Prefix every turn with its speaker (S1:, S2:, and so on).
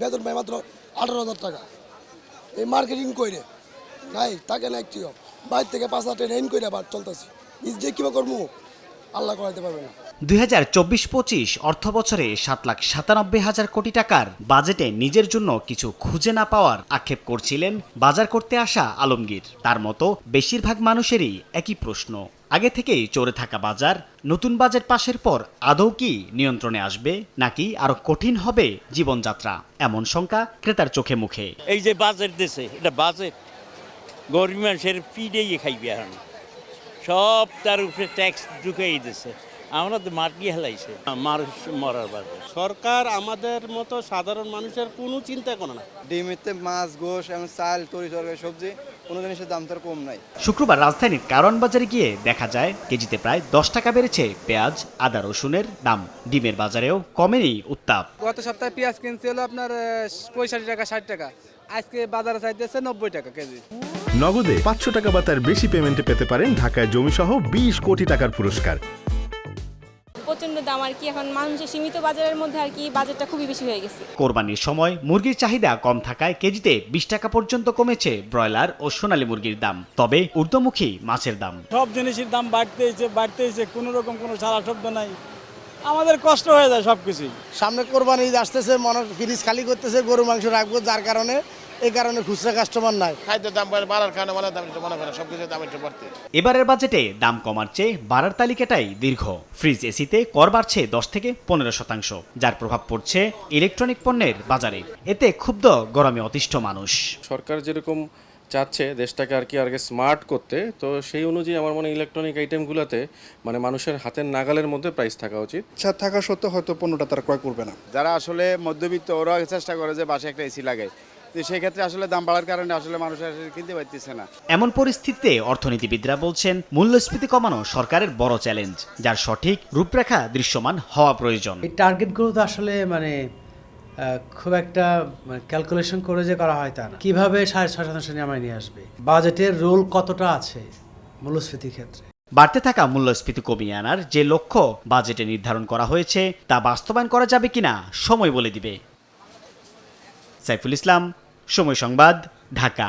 S1: বেতন পাই মাত্র আঠারো হাজার টাকা। এই মার্কেটিং করে নাই, তাকে না একটি বাইর থেকে পাঁচ হাজার টাকা করে আবার চলতেছি। নিজ যে কিবা করব আল্লাহ করাইতে পারবে না।
S2: দুই হাজার চব্বিশ পঁচিশ অর্থ বছরে সাত লাখ সাতানব্বই হাজার কোটি টাকার বাজেটে নিজের জন্য কিছু খুঁজে না পাওয়ার আক্ষেপ করছিলেন বাজার করতে আসা আলমগীর। তার মতো বেশিরভাগ মানুষেরই একই প্রশ্ন। আগে থেকেই চড়ে থাকা বাজার নতুন বাজেট পাশের পর আদৌ কি নিয়ন্ত্রণে আসবে নাকি আরও কঠিন হবে জীবনযাত্রা? এমন শঙ্কা ক্রেতার চোখে মুখে।
S3: এই যে বাজেট দেশে এটা বাজেট। গরিব মানুষের পিডেই খাইবে এখন। সব তার উপরে ট্যাক্স ঢুকাই দিছে। আমরা তো মাটি হেলাইছে? মানুষ মরার বাজেট
S4: সরকার আমাদের মতো সাধারণ মানুষের কোনো চিন্তা করে না।
S5: ডিমিতে মাছ গোশ এবং চাল তরি তরকারি সবজি কোনো জিনিসের দাম তার কম নাই।
S2: শুক্রবার রাজধানীর কারণ বাজারে গিয়ে দেখা যায় কেজিতে প্রায় দশ টাকা বেড়েছে পেঁয়াজ আদা রসুনের দাম। ডিমের বাজারেও কমেনি উত্তাপ।
S6: গত সপ্তাহে পেঁয়াজ কিনছে হলো আপনার পঁয়ষট্টি টাকা ষাট টাকা। আজকে বাজারে চাইতেছে নব্বই টাকা কেজি।
S7: নগদে পাঁচশো টাকা বা তার বেশি পেমেন্টে পেতে পারেন ঢাকায় জমিসহ বিশ কোটি টাকার পুরস্কার।
S8: প্রচণ্ড দাম আর কি। এখন মানুষের সীমিত বাজারের মধ্যে আর কি বাজারটা খুবই বেশি হয়ে গেছে।
S2: কোরবানির সময় মুরগির চাহিদা কম থাকায় কেজিতে বিশ টাকা পর্যন্ত কমেছে ব্রয়লার ও সোনালী মুরগির দাম। তবে ঊর্ধ্বমুখী মাছের দাম।
S9: সব জিনিসের দাম বাড়তেইছে বাড়তেইছে কোনো রকম কোনো সারা শব্দ নাই। আমাদের কষ্ট হয়ে যায় সব কিছুই
S4: সামনে কোরবানি ঈদ আসতেছে মনে ফ্রিজ খালি করতেছে গরু মাংস রাখব যার কারণে। এই কারণে খুচরা কাস্টমার নাই।
S10: খাদ্যের দাম বাড়ার কারণে মানে দাম একটু মনে করেন সব কিছুর দাম একটু বাড়তে।
S2: এবারের বাজেটে দাম কমার চেয়ে বাড়ার তালিকাটাই দীর্ঘ। ফ্রিজ এসিতে কর বাড়ছে দশ থেকে পনেরো শতাংশ যার প্রভাব পড়ছে ইলেকট্রনিক পণ্যের বাজারে। এতে ক্ষুব্ধ গরমে অতিষ্ঠ মানুষ।
S11: সরকার যেরকম চাচ্ছে দেশটাকে আর কি আগে স্মার্ট করতে তো সেই অনুযায়ী আমার মনে ইলেকট্রনিক আইটেমগুলোতে মানে মানুষের হাতের নাগালের মধ্যে প্রাইস থাকা উচিত।
S5: ইচ্ছা থাকা সত্ত্বেও হয়তো পণ্যটা তারা ক্রয় করবে না।
S10: যারা আসলে মধ্যবিত্ত ওরা চেষ্টা করে যে বাসে একটা এসি লাগায়। তো সেই ক্ষেত্রে আসলে দাম বাড়ার কারণে আসলে মানুষ আসলে কিনতে পারতেছে না।
S2: এমন পরিস্থিতিতে অর্থনীতিবিদরা বলছেন মূল্যস্ফীতি কমানো সরকারের বড় চ্যালেঞ্জ যার সঠিক রূপরেখা দৃশ্যমান হওয়া প্রয়োজন।
S6: এই টার্গেটগুলো তো আসলে মানে খুব একটা ক্যালকুলেশন করে যে করা হয় তা না। কীভাবে সাড়ে ছয় শতাংশ নামায় নিয়ে আসবে? বাজেটের রোল কতটা আছে মূল্যস্ফীতির ক্ষেত্রে?
S2: বাড়তে থাকা মূল্যস্ফীতি কমিয়ে আনার যে লক্ষ্য বাজেটে নির্ধারণ করা হয়েছে তা বাস্তবায়ন করা যাবে কিনা সময় বলে দিবে। সাইফুল ইসলাম সময় সংবাদ ঢাকা।